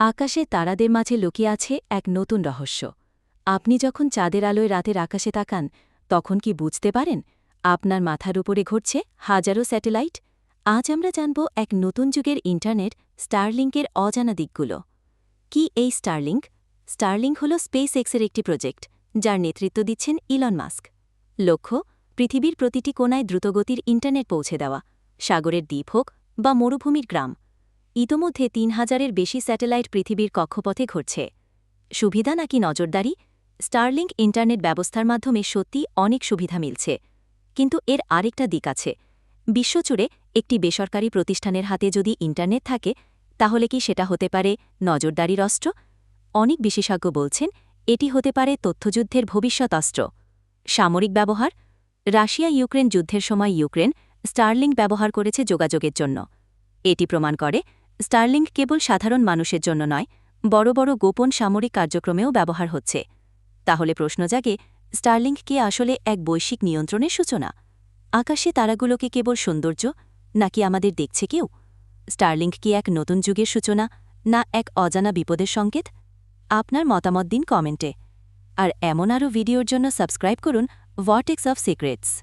আকাশে তারাদের মাঝে লুকিয়ে আছে এক নতুন রহস্য। আপনি যখন চাঁদের আলোয় রাতের আকাশে তাকান, তখন কি বুঝতে পারেন আপনার মাথার উপরে ঘটছে হাজারো স্যাটেলাইট? আজ আমরা জানব এক নতুন যুগের ইন্টারনেট স্টারলিংকের অজানা দিকগুলো। কি এই স্টারলিংক? স্টারলিংক হল স্পেস এক্সের একটি প্রজেক্ট, যার নেতৃত্ব দিচ্ছেন ইলন মাস্ক। লক্ষ্য, পৃথিবীর প্রতিটি কোনায় দ্রুতগতির ইন্টারনেট পৌঁছে দেওয়া। সাগরের দ্বীপ হোক বা মরুভূমির গ্রাম ইতোমধ্যে তিন হাজারের বেশি স্যাটেলাইট পৃথিবীর কক্ষপথে ঘটছে। সুবিধা নাকি নজরদারি? স্টারলিংক ইন্টারনেট ব্যবস্থার মাধ্যমে সত্যি অনেক সুবিধা মিলছে। কিন্তু এর আরেকটা দিক আছে। বিশ্বজুড়ে একটি বেসরকারি প্রতিষ্ঠানের হাতে যদি ইন্টারনেট থাকে, তাহলে কি সেটা হতে পারে নজরদারির অস্ত্র অনেক বিশেষজ্ঞ বলছেন, এটি হতে পারে তথ্যযুদ্ধের ভবিষ্যৎ অস্ত্র। সামরিক ব্যবহার? রাশিয়া ইউক্রেন যুদ্ধের সময় ইউক্রেন স্টারলিংক ব্যবহার করেছে যোগাযোগের জন্য। এটি প্রমাণ করে স্টারলিংক কেবল সাধারণ মানুষের জন্য নয়, বড় বড় গোপন সামরিক কার্যক্রমেও ব্যবহার হচ্ছে। তাহলে প্রশ্ন জাগে স্টারলিংক কি আসলে এক বৈশ্বিক নিয়ন্ত্রণের সূচনা? আকাশে তারাগুলোকে কেবল সৌন্দর্য, নাকি আমাদের দেখছে কেউ? স্টারলিংক কি এক নতুন যুগের সূচনা, না এক অজানা বিপদের সংকেত? আপনার মতামত দিন কমেন্টে। আর এমন আরও ভিডিওর জন্য সাবস্ক্রাইব করুন ভর্টেক্স অফ সিক্রেটস